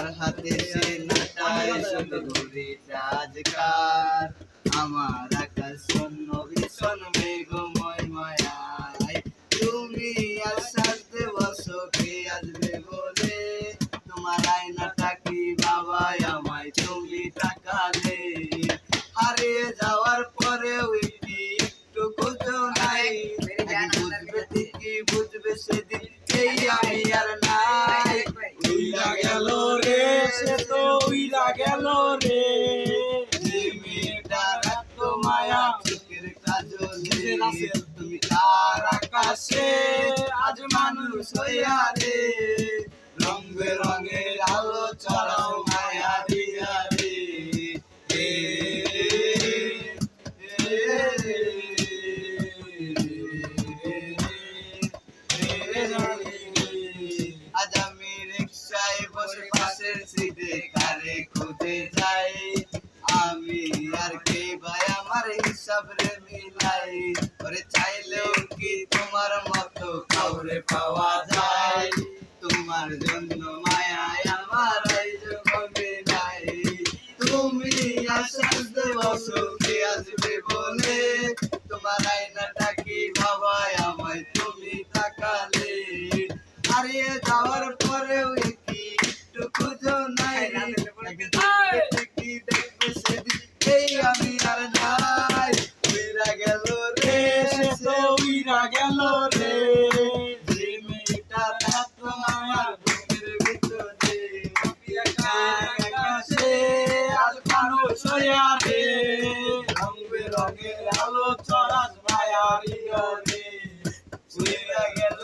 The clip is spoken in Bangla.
কার হাতে সে নাটায় শুধু ঘুরি রাজকার। আমার আকাশ শূন্য ভীষণ মেঘময় মায়ায়। তুমি আর বসো কে আসবে বলে। তোমার আয়নাটা কি বাবা আমায় তুমি তাকালে। হারিয়ে যাওয়ার পরেও একটি একটু খোঁজো নাই। বুঝবে ঠিকই বুঝবে সেদিন। এই আমি আর নাই। সে তো উইরা গেল রে আকাশে আজ মানুষ হইয়া রে রং বেরঙের আলো চড়াও মায়া দিয়া রে এ, কারে যাই আমি আর কে ভাই? আমার হিসাব রে মিলাই। ওরে চাইলেও কি তোমার মতো কাউরে পাওয়া যায়? তোমার জন্য মায়ায় আমার জগতে নাই। তুমি আসাতে বসো কে আসবে বলে। তোমার আয়নাটা কি ভাবায়? আমায় তুমি তাকালে। হারিয়ে যাওয়ার দেখা গেল রে। যে মেয়েটা থাকতো আমার বুকের ভিতরে। আকাশে আজ মানুষ হইয়া রে রং বেরঙের আলো চড়াস মায়ার রে উড়ে গেল